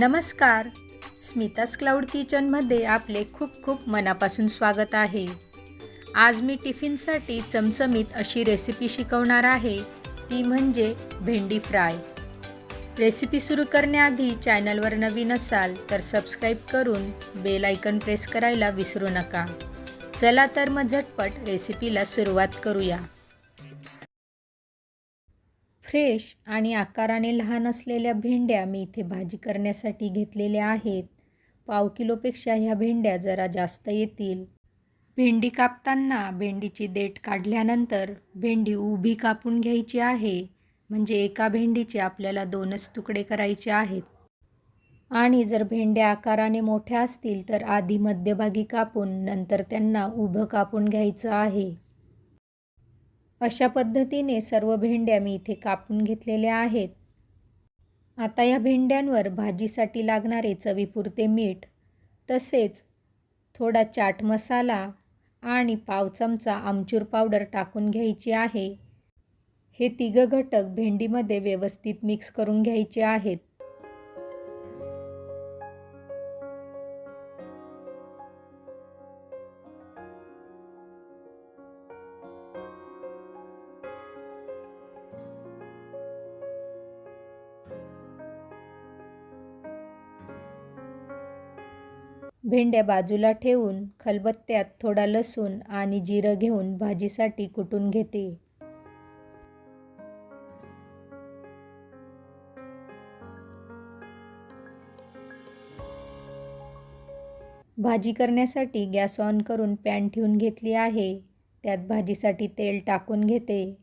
नमस्कार. स्मितास क्लाउड किचनमध्ये आपले खूप खूप मनापासून स्वागत आहे. आज मी टिफिनसाठी चमचमीत अशी रेसिपी शिकवणार आहे. ती म्हणजे भेंडी फ्राय. रेसिपी सुरू करण्याआधी चॅनलवर नवीन असाल तर सबस्क्राईब करून बेल आयकन प्रेस करायला विसरू नका. चला तर मग झटपट रेसिपीला सुरुवात करूया. फ्रेश आणि आकाराने लहान असलेल्या भेंड्या मी इथे भाजी करण्यासाठी घेतलेल्या आहेत. पाव किलोपेक्षा ह्या भेंड्या जरा जास्त येतील. भेंडी कापताना भेंडीची देठ काढल्यानंतर भेंडी उभी कापून घ्यायची आहे. म्हणजे एका भेंडीचे आपल्याला दोनच तुकडे करायचे आहेत. आणि जर भेंड्या आकाराने मोठ्या असतील तर आधी मध्यभागी कापून नंतर त्यांना उभं कापून घ्यायचं आहे. अशा पद्धतीने सर्व भेंड्या मी इथे कापून घेतलेल्या आहेत. आता या भेंड्यांवर भाजीसाठी लागणारे चवीपुरते मीठ तसेच थोडा चाट मसाला आणि पाव चमचा आमचूर पावडर टाकून घ्यायची आहे. हे तिघं घटक भेंडीमध्ये व्यवस्थित मिक्स करून घ्यायचे आहेत. भेंड्या बाजूला ठेवून खलबत्त्यात थोडा लसूण आणि जिरं घेऊन भाजीसाठी कुटून घेते. भाजी करण्यासाठी गॅस ऑन करून पॅन ठेवून घेतली आहे. त्यात भाजीसाठी तेल टाकून घेते.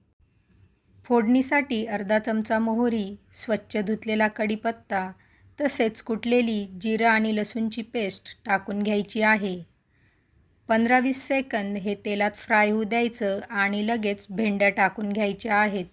फोडणीसाठी अर्धा चमचा मोहरी स्वच्छ धुतलेला कढीपत्ता तसेच कुटलेली जिरं आणि लसूणची पेस्ट टाकून घ्यायची आहे. पंधरा वीस सेकंद हे तेलात फ्राय होऊ द्यायचं आणि लगेच भेंड्या टाकून घ्यायच्या आहेत.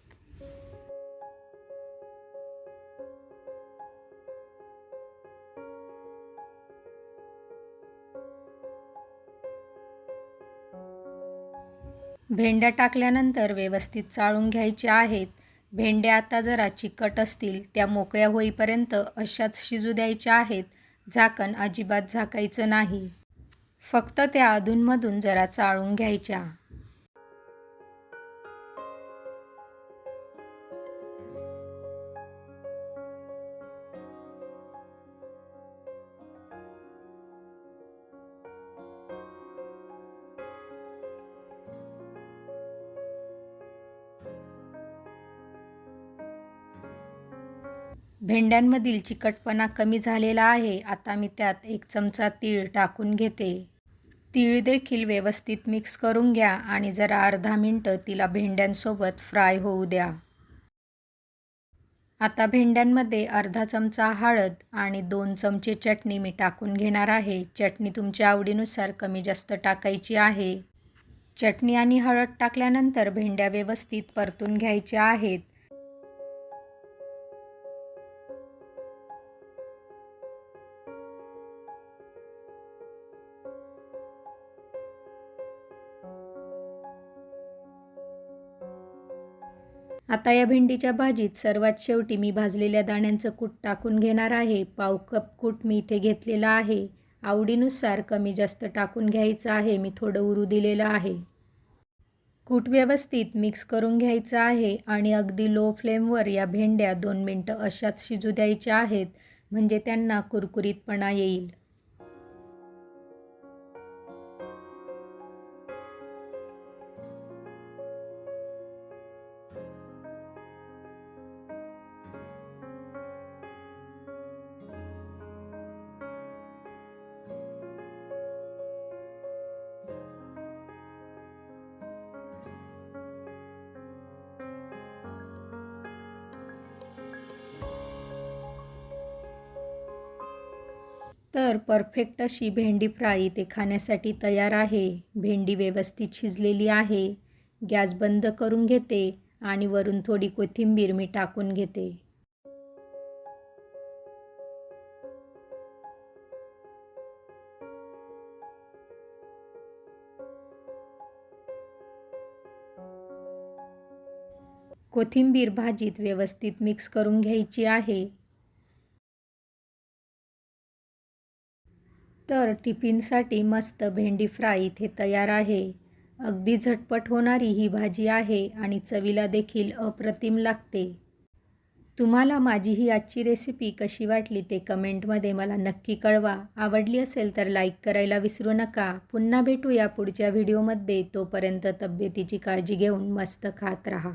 भेंड्या टाकल्यानंतर व्यवस्थित चाळून घ्यायच्या आहेत. भेंड्या आता जरा चिकट असतील त्या मोकळ्या होईपर्यंत अशाच शिजू द्यायच्या आहेत झाकण अजिबात झाकायचं नाही. फक्त त्या अधूनमधून जरा चाळून घ्यायच्या. भेंड्यांमधील चिकटपणा कमी झालेला आहे. आता मी त्यात एक चमचा तीळ टाकून घेते. तीळ देखील व्यवस्थित मिक्स करून घ्या आणि जरा अर्धा मिनटं तिला भेंड्यांसोबत फ्राय होऊ द्या. आता भेंड्यांमध्ये अर्धा चमचा हळद आणि दोन चमचे चटणी मी टाकून घेणार आहे. चटणी तुमच्या आवडीनुसार कमी जास्त टाकायची आहे. चटणी आणि हळद टाकल्यानंतर भेंड्या व्यवस्थित परतून घ्यायच्या आहेत. आता या भेंडीच्या भाजीत सर्वात शेवटी मी भाजलेल्या दाण्यांचं कूट टाकून घेणार आहे. पाव कप कूट मी इथे घेतलेला आहे. आवडीनुसार कमी जास्त टाकून घ्यायचं आहे. मी थोडं उरू दिलेलं आहे. कूट व्यवस्थित मिक्स करून घ्यायचं आहे आणि अगदी लो फ्लेमवर या भेंड्या दोन मिनटं अशाच शिजू द्यायच्या आहेत म्हणजे त्यांना कुरकुरीतपणा येईल. तर परफेक्ट अशी भेंडी फ्राय ते खाण्यासाठी तयार आहे. भेंडी व्यवस्थित शिजलेली आहे. गॅस बंद करून घेते आणि वरून थोडी कोथिंबीर मी टाकून घेते. कोथिंबीर भाजीत व्यवस्थित मिक्स करून घ्यायची आहे. तर टिफिनसाठी मस्त भेंडी फ्राय इथे तयार आहे. अगदी झटपट होणारी ही भाजी आहे आणि चवीला देखील अप्रतिम लागते. तुम्हाला माझी ही आजची रेसिपी कशी वाटली ते कमेंटमध्ये मला नक्की कळवा. आवडली असेल तर लाईक करायला विसरू नका. पुन्हा भेटूया पुढच्या व्हिडिओमध्ये तोपर्यंत तब्येतीची काळजी घेऊन मस्त खात राहा.